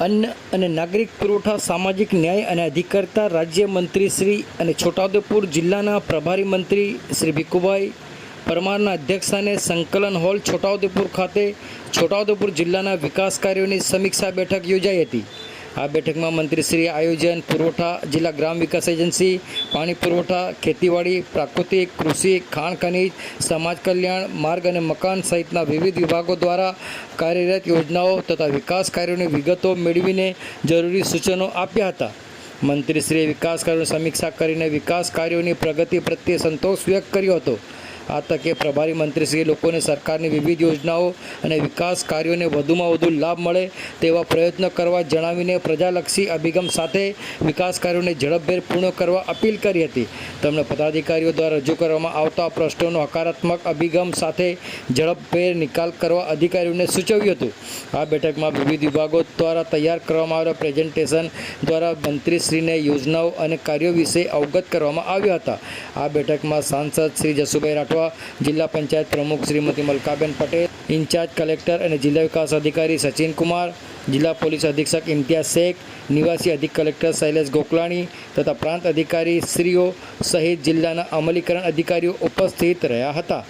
અન્ન અને નાગરિક પુરવઠા, સામાજિક ન્યાય અને અધિકારતા રાજ્યમંત્રી શ્રી અને છોટાઉદેપુર જિલ્લાના પ્રભારી મંત્રી શ્રી ભીખુભાઈ પરમારના અધ્યક્ષસ્થાને સંકલન હોલ છોટાઉદેપુર ખાતે છોટાઉદેપુર જિલ્લાના વિકાસ કાર્યોની સમીક્ષા બેઠક યોજાઈ હતી. આ બેઠકમાં મંત્રીશ્રીએ આયોજન પુરવઠા, જિલ્લા ગ્રામ વિકાસ એજન્સી, પાણી પુરવઠા, ખેતીવાડી, પ્રાકૃતિક કૃષિ, ખાણ ખનીજ, સમાજ કલ્યાણ, માર્ગ અને મકાન સહિતના વિવિધ વિભાગો દ્વારા કાર્યરત યોજનાઓ તથા વિકાસ કાર્યોની વિગતો મેળવીને જરૂરી સૂચનો આપ્યા હતા. મંત્રીશ્રીએ વિકાસ કાર્યોની સમીક્ષા કરીને વિકાસ કાર્યોની પ્રગતિ પ્રત્યે સંતોષ વ્યક્ત કર્યો હતો. આ તકે પ્રભારી મંત્રીશ્રીએ લોકોને સરકારની વિવિધ યોજનાઓ અને વિકાસ કાર્યોને વધુમાં વધુ લાભ મળે તેવા પ્રયત્નો કરવા જણાવીને પ્રજાલક્ષી અભિગમ સાથે વિકાસ કાર્યોને ઝડપભેર પૂર્ણ કરવા અપીલ કરી હતી. તેમણે પદાધિકારીઓ દ્વારા રજૂ કરવામાં આવતા પ્રશ્નોનો હકારાત્મક અભિગમ સાથે ઝડપભેર નિકાલ કરવા અધિકારીઓને સૂચવ્યું હતું. આ બેઠકમાં વિવિધ વિભાગો દ્વારા તૈયાર કરવામાં આવેલા પ્રેઝન્ટેશન દ્વારા મંત્રીશ્રીને યોજનાઓ અને કાર્યો વિશે અવગત કરવામાં આવ્યા હતા. આ બેઠકમાં સાંસદ શ્રી જસુભાઈ રાઠવા, જિલ્લા પંચાયત પ્રમુખ Shrimati Malkaben Patel, in charge collector અને જિલ્લા વિકાસ અધિકારી સચિન કુમાર જિલ્લા પોલીસ અધિક્ષક ઇમ્તિયાઝ શેખ, નિવાસી અધિક કલેક્ટર શૈલેષ ગોકલાણી તથા પ્રાંત અધિકારી શ્રીઓ સહિત જિલ્લાના અમલીકરણ અધિકારીઓ ઉપસ્થિત રહ્યા હતા.